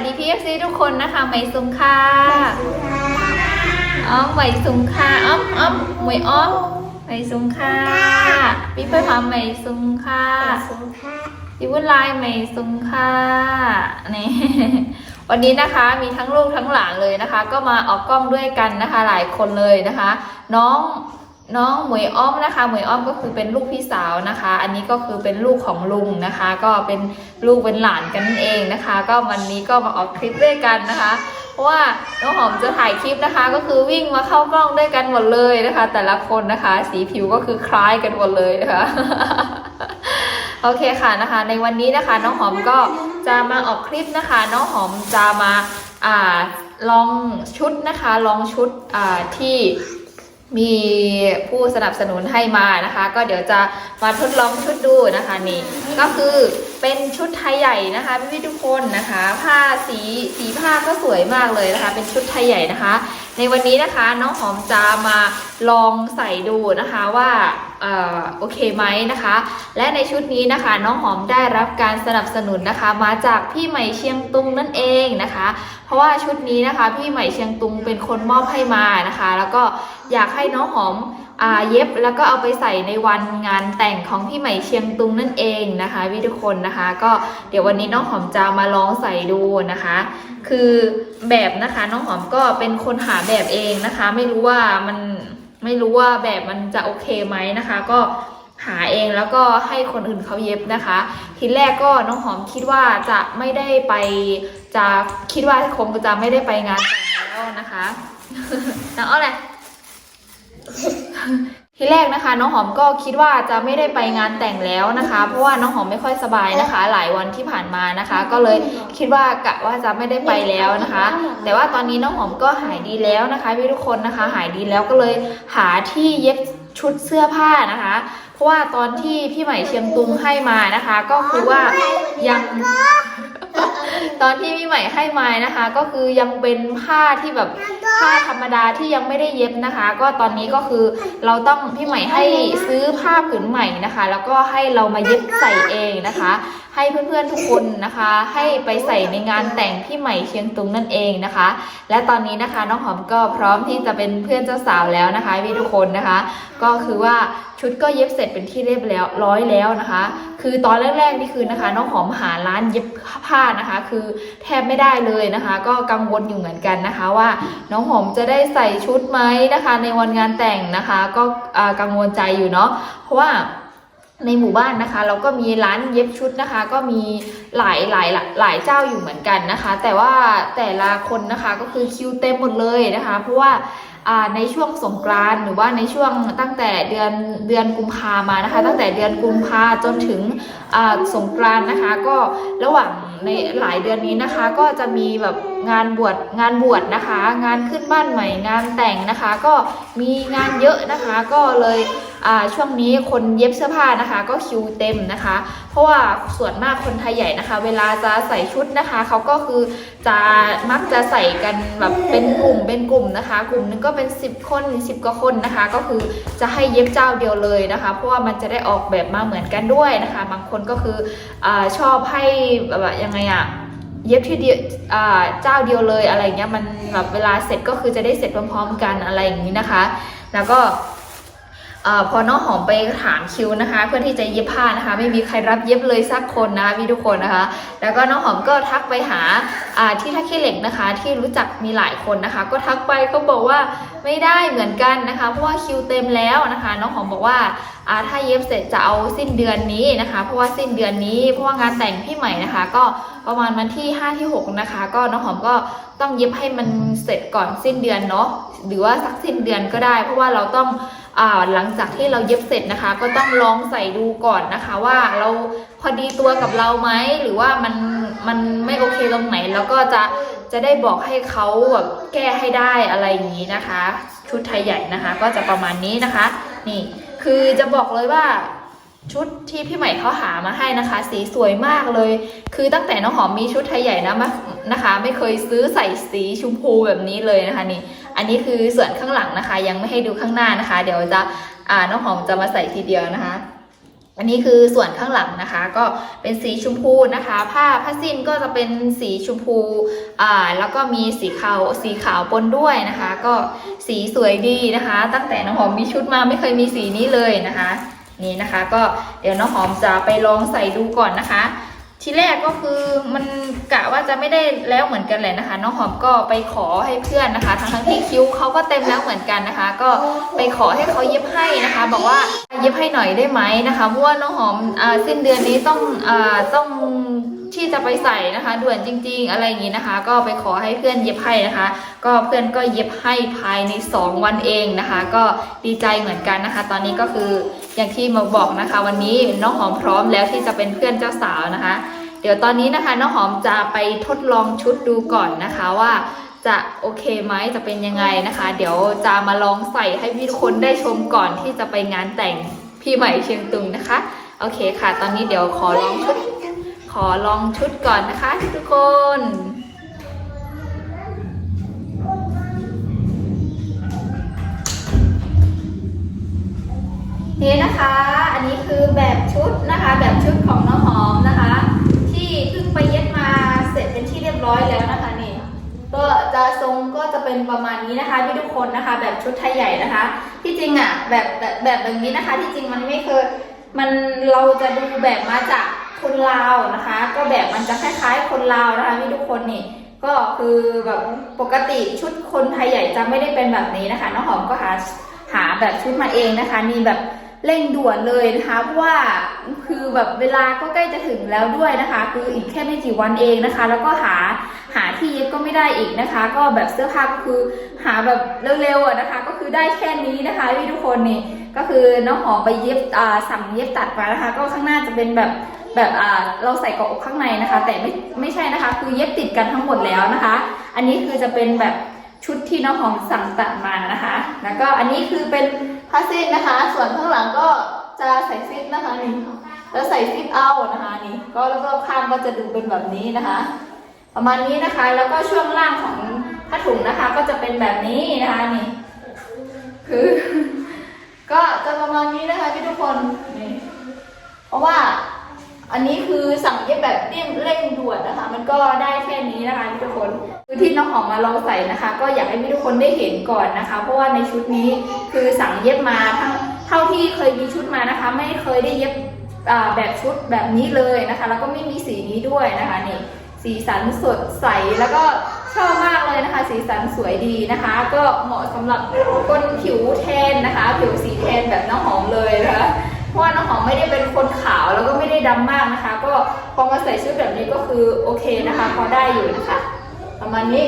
วัสดีพี่เอฟซีทุกคนนะคะไหมสุงค่ะอ้อมไหมสุงค่ะอ้อมอ้อมหมวยอ้อมไหมสุงค่ะพี่เพื่อนพาไหมสุงค่ะพี่วุ้นลายไหมสุงค่ะนี่วันนี้นะคะมีทั้งลูกทั้งหลานเลยนะคะ ก็มาออกกล้องด้วยกันนะคะ หลายคนเลยนะคะ น้อง น้องหมวยอ้อมนะคะ หมวยอ้อมก็คือเป็นลูกพี่สาวนะคะ อันนี้ก็คือเป็นลูกของลุงนะคะ ก็เป็นลูกเป็นหลานกันเองนะคะ ก็วันนี้ก็มาออกคลิปด้วยกันนะคะ เพราะว่าน้องหอมจะถ่ายคลิปนะคะ ก็คือวิ่งมาเข้ากล้องด้วยกันหมดเลยนะคะ แต่ละคนนะคะ สีผิวก็คือคล้ายกันหมดเลยนะคะโอเคค่ะนะคะ ในวันนี้นะคะ น้องหอมก็จะมาออกคลิปนะคะ น้องหอมจะมาอ่าลองชุดนะคะ ลองชุดอ่าที่ มีผู้สนับสนุนให้มานะคะ ก็เดี๋ยวจะมาทดลองชุดดูนะคะนี่ก็คือเป็นชุดไทยใหญ่นะคะพี่ทุกคนนะคะ ผ้าสีสีผ้าก็สวยมากเลยนะคะ เป็นชุดไทยใหญ่นะคะ ในวันนี้นะคะน้องหอมจะมาลองใส่ดูนะคะว่าออโอเคไหมนะคะ และในชุดนี้นะคะน้องหอมได้รับการสนับสนุนนะคะ มาจากพี่ใหม่เชียงตุงนั่นเองนะคะ เพราะว่าชุดนี้นะคะพี่ใหม่เชียงตุงเป็นคนมอบให้มานะคะ แล้วก็อยากให้น้องหอม เย็บแล้วก็เอาไปใส่ในวันงานแต่งของพี่ใหม่เชียงตุงนั่นเองนะคะพี่ทุกคนนะคะ ก็เดี๋ยววันนี้น้องหอมจะมาลองใส่ดูนะคะ คือแบบนะคะน้องหอมก็เป็นคนหาแบบเองนะคะ ไม่รู้ว่ามันไม่รู้ว่าแบบมันจะโอเคไหมนะคะ ก็หาเองแล้วก็ให้คนอื่นเขาเย็บนะคะ ทีแรกก็น้องหอมคิดว่าจะไม่ได้ไปจะคิดว่าคงจะไม่ได้ไปงานแต่งแล้วนะคะน้องอ้ออะไร ทีแรกนะคะน้องหอมก็คิดว่าจะไม่ได้ไปงานแต่งแล้วนะคะ เพราะว่าน้องหอมไม่ค่อยสบายนะคะ หลายวันที่ผ่านมานะคะ ก็เลยคิดว่ากะว่าจะไม่ได้ไปแล้วนะคะ แต่ว่าตอนนี้น้องหอมก็หายดีแล้วนะคะพี่ทุกคนนะคะ หายดีแล้วก็เลยหาที่เย็บชุดเสื้อผ้านะคะ เพราะว่าตอนที่พี่ใหม่เชียงตุงให้มานะคะ ก็คือว่ายัง ตอนที่พี่ใหม่ให้มานะคะ ก็คือยังเป็นผ้าที่แบบผ้าธรรมดาที่ยังไม่ได้เย็บนะคะ ก็ตอนนี้ก็คือเราต้องพี่ใหม่ให้ซื้อผ้าผืนใหม่นะคะ แล้วก็ให้เรามาเย็บใส่เองนะคะ ให้เพื่อนๆทุกคนนะคะ ให้ไปใส่ในงานแต่งพี่ใหม่เชียงตุงนั่นเองนะคะ และตอนนี้นะคะน้องหอมก็พร้อมที่จะเป็นเพื่อนเจ้าสาวแล้วนะคะพี่ทุกคนนะคะ ก็คือว่า ชุดก็เย็บเสร็จเป็นที่เรียบแล้วร้อยแล้วนะคะ คือตอนแรกๆนี่คือนะคะน้องหอมหาร้านเย็บผ้านะคะ คือแทบไม่ได้เลยนะคะ ก็กังวลอยู่เหมือนกันนะคะ ว่าน้องหอมจะได้ใส่ชุดไหมนะคะ ในวันงานแต่งนะคะ ก็อ่ากังวลใจอยู่เนาะเพราะว่าในหมู่บ้านนะคะ เราก็มีร้านเย็บชุดนะคะ ก็มีหลายหลายหลายเจ้าอยู่เหมือนกันนะคะ แต่ว่าแต่ละคนนะคะก็คือคิวเต็มหมดเลยนะคะ เพราะว่า ในช่วงสงกรานต์หรือว่าในช่วงตั้งแต่เดือนเดือนกุมภามานะคะ ตั้งแต่เดือนกุมภาจนถึงอ่าสงกรานต์นะคะ ก็ระหว่างในหลายเดือนนี้นะคะ ก็จะมีแบบงานบวชงานบวชนะคะ งานขึ้นบ้านใหม่งานแต่งนะคะ ก็มีงานเยอะนะคะก็เลยอ่า ช่วงนี้คนเย็บเสื้อผ้านะคะก็คิวเต็มนะคะ เพราะว่าส่วนมากคนไทยใหญ่นะคะ เวลาจะใส่ชุดนะคะเขาก็คือจะมักจะใส่กันแบบเป็นกลุ่มเป็นกลุ่มนะคะ กลุ่มหนึงก็เป็น 10 คน10กว่าคนนะคะ ก็คือจะให้เย็บเจ้าเดียวเลยนะคะ เพราะว่ามันจะได้ออกแบบมาเหมือนกันด้วยนะคะ บางคนก็คืออชอบให้แบบยังไงอะเย็บที่เดียวเจ้าเดียวเลยอะไรเงี้ยมันแบบเวลาเสร็จก็คือจะได้เสร็จพร้อม ๆ กันอะไรอย่างนี้นะคะ แล้วก็ อพอน้องหอมไปถามคิวนะคะ เพื่อที่จะเย็บผ้านะคะ ไม่มีใครรับเย็บเลยสักคนนะพี่ทุกคนนะคะ แล้วก็น้องหอมก็ทักไปหาที่ท่าขี้เหล็กนะคะ ที่รู้จักมีหลายคนนะคะ ก็ทักไปเขาบอกว่าไม่ได้เหมือนกันนะคะ เพราะว่าคิวเต็มแล้วนะคะ น้องหอมบอกว่าถ้าเย็บเสร็จจะเอาสิ้นเดือนนี้นะคะ เพราะว่าสิ้นเดือนนี้เพราะว่างานแต่งพี่ใหม่นะคะ ก็ประมาณวันที่5ที่6นะคะ ก็น้องหอมก็ต้องเย็บให้มันเสร็จก่อนสิ้นเดือนเนาะหรือว่าสักสิ้นเดือนก็ได้ เพราะว่าเราต้อง หลังจากที่เราเย็บเสร็จนะคะ ก็ต้องลองใส่ดูก่อนนะคะ ว่าเราพอดีตัวกับเราไหมหรือว่ามันมันไม่โอเคตรงไหนแล้วก็จะจะได้บอกให้เขาแบบแก้ให้ได้อะไรอย่างนี้นะคะ ชุดไทยใหญ่นะคะ ก็จะประมาณนี้นะคะ นี่คือจะบอกเลยว่าชุดที่พี่ใหม่เขาหามาให้นะคะ สีสวยมากเลย คือตั้งแต่น้องหอมมีชุดไทยใหญ่นะมานะคะ ไม่เคยซื้อใส่สีชมพูแบบนี้เลยนะคะนี่ อันนี้คือส่วนข้างหลังนะคะ ยังไม่ให้ดูข้างหน้านะคะ เดี๋ยวจะอ่าน้องหอมจะมาใส่ทีเดียวนะคะ อันนี้คือส่วนข้างหลังนะคะ ก็เป็นสีชมพูนะคะ ผ้าผ้าสิ้นก็จะเป็นสีชมพูอ่าแล้วก็มีสีขาวสีขาวปนด้วยนะคะ ก็สีสวยดีนะคะ ตั้งแต่น้องหอมมีชุดมาไม่เคยมีสีนี้เลยนะคะ นี่นะคะ ก็เดี๋ยวน้องหอมจะไปลองใส่ดูก่อนนะคะ ทีแรกก็คือมันกะว่าจะไม่ได้แล้วเหมือนกันแหละนะคะ น้องหอมก็ไปขอให้เพื่อนนะคะ ทั้งทั้งที่คิ้วเขาก็เต็มแล้วเหมือนกันนะคะ ก็ไปขอให้เขาเย็บให้นะคะ บอกว่าเย็บให้หน่อยได้ไหมนะคะเพราะว่าน้องหอมอสิ้นเดือนนี้ต้องอต้อง ที่จะไปใส่นะคะด่วนจริง ๆ อะไรอย่างนี้นะคะ ก็ไปขอให้เพื่อนเย็บให้นะคะ ก็เพื่อนก็เย็บให้ภายใน 2 วันเองนะคะ ก็ดีใจเหมือนกันนะคะ ตอนนี้ก็คืออย่างที่มาบอกนะคะ วันนี้น้องหอมพร้อมแล้วที่จะเป็นเพื่อนเจ้าสาวนะคะ เดี๋ยวตอนนี้นะคะน้องหอมจะไปทดลองชุดดูก่อนนะคะว่าจะโอเคไหมจะเป็นยังไงนะคะ เดี๋ยวจะมาลองใส่ให้พี่ทุกคนได้ชมก่อนที่จะไปงานแต่งพี่ใหม่เชียงตุงนะคะ โอเคค่ะ ตอนนี้เดี๋ยวขอลองชุด อลองชุดก่อนนะคะทุกคนนี่นะคะ อันนี้คือแบบชุดนะคะ แบบชุดของน้องหอมนะคะ ที่เพิ่งไปเย็บมาเสร็จเป็นที่เรียบร้อยแล้วนะคะนี่ก็จะทรงก็จะเป็นประมาณนี้นะคะพี่ทุกคนนะคะ แบบชุดไทยใหญ่นะคะ ที่จริงอะแบบแบบแบบแบบนี้นะคะ ที่จริงมันไม่เคยมันเราจะดูแบบมาจาก คนลาวนะคะ ก็แบบมันจะคล้ายๆ คนลาวนะคะพี่ทุกคนนี่ก็คือแบบปกติชุดคนไทยใหญ่จะไม่ได้เป็นแบบนี้นะคะน้องหอมก็หาหาแบบชุดมาเองนะคะนี่แบบเร่งด่วนเลยนะคะเพราะว่าคือแบบเวลาก็ใกล้จะถึงแล้วด้วยนะคะ คืออีกแค่ไม่กี่วันเองนะคะ แล้วก็หาหาที่เย็บก็ไม่ได้อีกนะคะ ก็แบบเสื้อผ้าก็คือหาแบบเร็วๆนะคะ ก็คือได้แค่นี้นะคะพี่ทุกคนนี่ก็คือน้องหอมไปเย็บสั่งเย็บตัดมานะคะ ก็ข้างหน้าจะเป็นแบบ แบบอ่าเราใส่เกาะอกข้างในนะคะ แต่ไม่ไม่ใช่นะคะ คือเย็บติดกันทั้งหมดแล้วนะคะ อันนี้คือจะเป็นแบบชุดที่น้องหอมสั่งตัดมานะคะ แล้วก็อันนี้คือเป็นผ้าสิ้นนะคะ ส่วนข้างหลังก็จะใส่ซิปนะคะนี่แล้วใส่ซิปเอานะคะนี่ก็แล้วก็ข้างก็จะดูเป็นแบบนี้นะคะ ประมาณนี้นะคะแล้วก็ช่วงล่างของผ้าถุงนะคะ ก็จะเป็นแบบนี้นะคะนี่คือ ก็จะประมาณนี้นะคะพี่ทุกคนนี่เพราะว่า อันนี้คือสั่งเย็บแบบเร่งเร่งด่วนนะคะ มันก็ได้แค่นี้นะคะทุกคนคือที่น้องหอมมาลองใส่นะคะ ก็อยากให้ทุกคนได้เห็นก่อนนะคะ เพราะว่าในชุดนี้คือสั่งเย็บมาทั้งเท่าที่เคยมีชุดมานะคะ ไม่เคยได้เย็บแบบชุดแบบนี้เลยนะคะ แล้วก็ไม่มีสีนี้ด้วยนะคะนี่สีสันสดใสแล้วก็ชอบมากเลยนะคะ สีสันสวยดีนะคะ ก็เหมาะสำหรับคนผิวแทนนะคะ ผิวสีแทนแบบน้องหอมเลยนะคะเพราะว่าน้องหอมไม่ได้ ด้ดำมากนะคะ ก็พอมาใส่ชุดแบบนี้ก็คือโอเคนะคะ พอได้อยู่นะคะ ประมาณนี้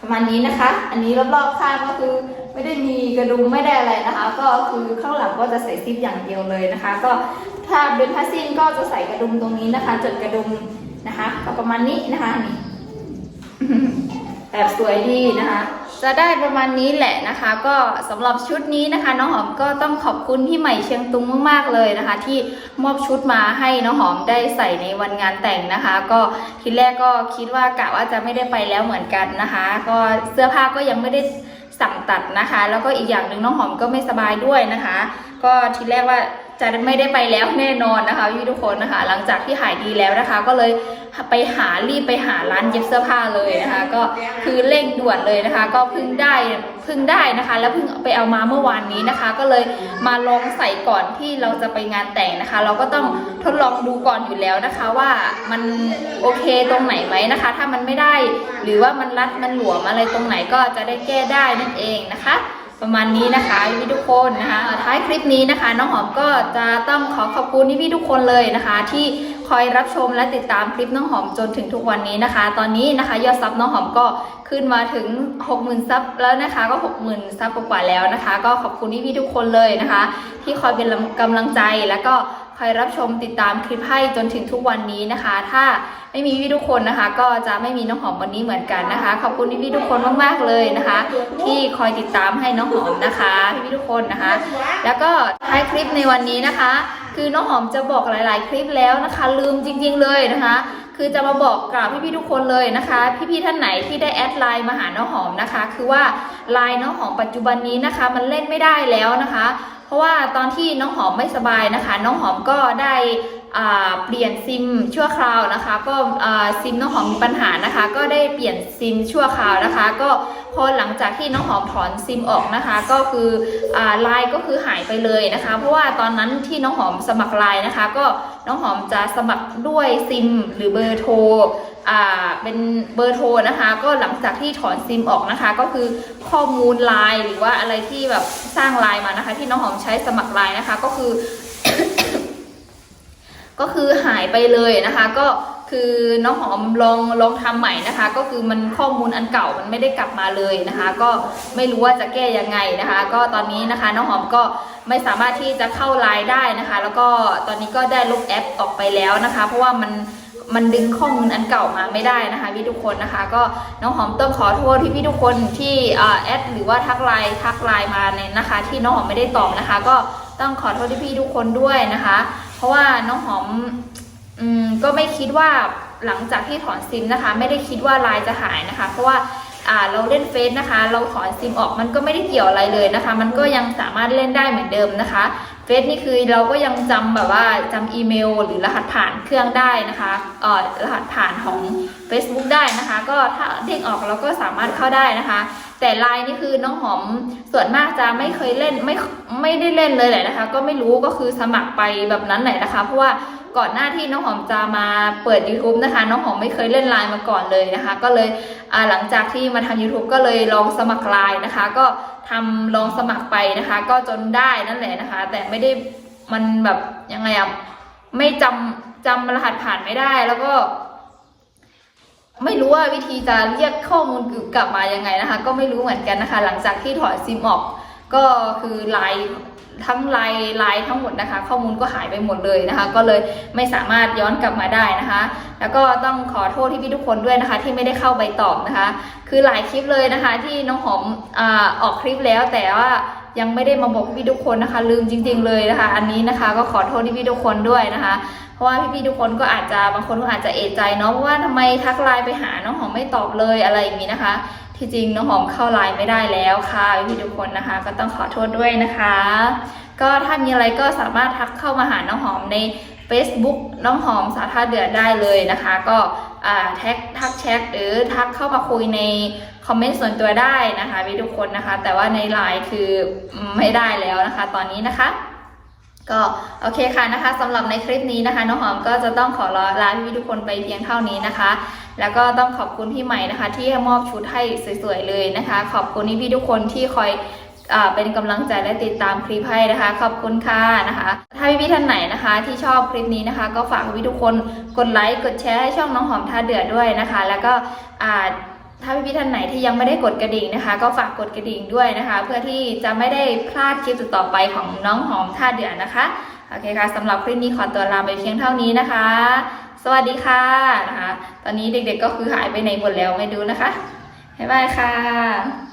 ประมาณนี้นะคะ อันนี้รอบๆข้างก็คือไม่ได้มีกระดุมไม่ได้อะไรนะคะ ก็คือข้างหลังก็จะใส่ซิปอย่างเดียวเลยนะคะ ก็ถ้าเป็นผ้าสิ้นก็จะใส่กระดุมตรงนี้นะคะ จดกระดุมนะคะ ก็ประมาณนี้นะคะนี่ บบสวยดีนะคะ จะได้ประมาณนี้แหละนะคะ ก็สำหรับชุดนี้นะคะ น้องหอมก็ต้องขอบคุณพี่ใหม่เชียงตุงมากๆเลยนะคะ ที่มอบชุดมาให้น้องหอมได้ใส่ในวันงานแต่งนะคะ ก็ทีแรกก็คิดว่ากะว่าจะไม่ได้ไปแล้วเหมือนกันนะคะ ก็เสื้อผ้าก็ยังไม่ได้สั่งตัดนะคะ แล้วก็อีกอย่างหนึ่งน้องหอมก็ไม่สบายด้วยนะคะ ก็ทีแรกว่า จะไม่ได้ไปแล้วแน่นอนนะคะพี่ทุกคนนะคะ หลังจากที่หายดีแล้วนะคะ ก็เลยไปหารีบไปหาร้านเย็บเสื้อผ้าเลยนะคะ ก็คือเร่งด่วนเลยนะคะ ก็เพิ่งได้เพิ่งได้นะคะ แล้วเพิ่งไปเอามาเมื่อวานนี้นะคะ ก็เลยมาลองใส่ก่อนที่เราจะไปงานแต่งนะคะ เราก็ต้องทดลองดูก่อนอยู่แล้วนะคะ ว่ามันโอเคตรงไหนไหมนะคะ ถ้ามันไม่ได้ หรือว่ามันรัดมันหลวมอะไรตรงไหนก็จะได้แก้ได้นั่นเองนะคะ ประมาณนี้นะคะพี่ทุกคนนะคะท้ายคลิปนี้นะคะ น้องหอมก็จะต้องขอขอบคุณพี่ทุกคนเลยนะคะ ที่คอยรับชมและติดตามคลิปน้องหอมจนถึงทุกวันนี้นะคะ ตอนนี้นะคะยอดซับน้องหอมก็ขึ้นมาถึง 60,000ซับแล้วนะคะก็ 60,000ซับกว่าแล้วนะคะ ก็ขอบคุณพี่ๆทุกคนเลยนะคะ ที่คอยเป็นกำลังใจแล้วก็ คอยรับชมติดตามคลิปให้จนถึงทุกวันนี้นะคะ ถ้าไม่มีพี่ทุกคนนะคะ ก็จะไม่มีน้องหอมวันนี้เหมือนกันนะคะ ขอบคุณพี่ๆทุกคนมากๆเลยนะคะ ที่คอยติดตามให้น้องหอมนะคะพี่ๆทุกคนนะคะ แล้วก็ท้ายคลิปในวันนี้นะคะ คือน้องหอมจะบอกหลาย ๆ คลิปแล้วนะคะ ลืมจริง ๆ เลยนะคะคือจะมาบอกกล่าวพี่ๆทุกคนเลยนะคะ พี่ๆท่านไหนที่ได้แอดไลน์มาหาน้องหอมนะคะ คือว่าไลน์น้องหอมปัจจุบันนี้นะคะ มันเล่นไม่ได้แล้วนะคะ เพราะว่าตอนที่น้องหอมไม่สบายนะคะ น้องหอมก็ได้เปลี่ยนซิมชั่วคราวนะคะ ก็ซิมน้องหอมมีปัญหานะคะ ก็ได้เปลี่ยนซิมชั่วคราวนะคะ ก็ อหลังจากที่น้องหอมถอนซิมออกนะคะ ก็คืออ่าไลน์ก็คือหายไปเลยนะคะ เพราะว่าตอนนั้นที่น้องหอมสมัครไลน์นะคะ ก็น้องหอมจะสมัครด้วยซิมหรือเบอร์โทรเป็นเบอร์โทรนะคะ ก็หลังจากที่ถอนซิมออกนะคะ ก็คือข้อมูลไลน์หรือว่าอะไรที่แบบสร้างไลน์มานะคะ ที่น้องหอมใช้สมัครไลน์นะคะ ก็คือ ก็คือหายไปเลยนะคะ ก็ คือน้องหอมลองลองทำใหม่นะคะ ก็คือมันข้อมูลอันเก่ามันไม่ได้กลับมาเลยนะคะ ก็ไม่รู้ว่าจะแก้ยังไงนะคะ ก็ตอนนี้นะคะ น้องหอมก็ไม่สามารถที่จะเข้าไลน์ได้นะคะ แล้วก็ตอนนี้ก็ได้ลบแอปออกไปแล้วนะคะ เพราะว่ามันมันดึงข้อมูลอันเก่ามาไม่ได้นะคะพี่ทุกคนนะคะ ก็น้องหอมต้องขอโทษพี่พี่ทุกคนที่อ่าแอดหรือว่าทักไลน์ทักไลน์มาในนะคะ ที่น้องหอมไม่ได้ตอบนะคะ ก็ต้องขอโทษพี่พี่ทุกคนด้วยนะคะ เพราะว่าน้องหอม อืมก็ไม่คิดว่าหลังจากที่ถอนซิมนะคะ ไม่ได้คิดว่าไลน์จะหายนะคะ เพราะว่าอ่าเราเล่นเฟซนะคะ เราถอนซิมออกมันก็ไม่ได้เกี่ยวอะไรเลยนะคะ มันก็ยังสามารถเล่นได้เหมือนเดิมนะคะเฟซนี่คือเราก็ยังจำแบบว่าจำอีเมล หรือรหัสผ่านเครื่องได้นะคะเอ่อรหัสผ่านของ Facebook ได้นะคะ ก็ถ้าเด้งออกเราก็สามารถเข้าได้นะคะ แต่ไลน์นี่คือน้องหอมส่วนมากจะไม่เคยเล่นไม่ไม่ได้เล่นเลยแหละนะคะ ก็ไม่รู้ก็คือสมัครไปแบบนั้นแหละนะคะ เพราะว่า ก่อนหน้าที่น้องหอมจะมาเปิด YouTube นะคะ น้องหอมไม่เคยเล่นไลน์มาก่อนเลยนะคะ ก็เลยหลังจากที่มาทำ YouTube ก็เลยลองสมัครไลน์นะคะ ก็ทำลองสมัครไปนะคะ ก็จนได้นั่นแหละนะคะ แต่ไม่ได้มันแบบยังไงอะไม่จำจำรหัสผ่านไม่ได้แล้วก็ไม่รู้ว่าวิธีจะเรียกข้อมูลกลับมายังไงนะคะ ก็ไม่รู้เหมือนกันนะคะ หลังจากที่ถอดซิมออกก็คือไลน์ ทั้งไลน์ไลน์ทั้งหมดนะคะ ข้อมูลก็หายไปหมดเลยนะคะ ก็เลยไม่สามารถย้อนกลับมาได้นะคะ แล้วก็ต้องขอโทษที่พี่ทุกคนด้วยนะคะ ที่ไม่ได้เข้าไปตอบนะคะ คือหลายคลิปเลยนะคะ ที่น้องหอมอาออกคลิปแล้วแต่ว่ายังไม่ได้มาบอกพี่ทุกคนนะคะ ลืมจริง ๆ เลยนะคะ อันนี้นะคะก็ขอโทษที่พี่ทุกคนด้วยนะคะเพราะว่าพี่ๆทุกคนก็อาจจะบางคนก็อาจจะเอะใจเนาะเพราะว่าทำไมทักไลน์ไปหาน้องหอมไม่ตอบเลยอะไรอย่างนี้นะคะ ที่จริงน้องหอมเข้าไลน์ไม่ได้แล้วค่ะพี่ทุกคนนะคะ ก็ต้องขอโทษด้วยนะคะ ก็ถ้ามีอะไรก็สามารถทักเข้ามาหาน้องหอมใน Facebook น้องหอมสาธาเดือดได้เลยนะคะ ก็แท็กทักแชทหรือทักเข้ามาคุยในคอมเมนต์ส่วนตัวได้นะคะพี่ทุกคนนะคะ แต่ว่าในไลน์คือไม่ได้แล้วนะคะ ตอนนี้นะคะก็โอเคค่ะนะคะสำหรับในคลิปนี้นะคะน้องหอมก็จะต้องขอลาพี่ทุกคนไปเพียงเท่านี้นะคะ แล้วก็ต้องขอบคุณพี่ใหม่นะคะ ที่มอบชุดให้สวยๆเลยนะคะ ขอบคุณพี่ทุกคนที่คอยอเป็นกำลังใจและติดตามคลิปให้นะคะ ขอบคุณค่ะนะคะ ถ้าพี่ๆท่านไหนนะคะ ที่ชอบคลิปนี้นะคะ ก็ฝากพี่ทุกคนกดไลค์กดแชร์ให้ช่องน้องหอมท่าเดือดด้วยนะคะ แล้วก็อาถ้าพี่ๆท่านไหนที่ยังไม่ได้กดกระดิ่งนะคะ ก็ฝากกดกระดิ่งด้วยนะคะ เพื่อที่จะไม่ได้พลาดคลิปต่อไปของน้องหอมท่าเดือดนะคะโอเคค่ะสำหรับคลิปนี้ขอตัวลาไปเพียงเท่านี้นะคะ สวัสดีค่ะนะคะ ตอนนี้เด็กๆก็คือหายไปไหนหมดแล้วไม่ดูนะคะบ๊ายบายค่ะ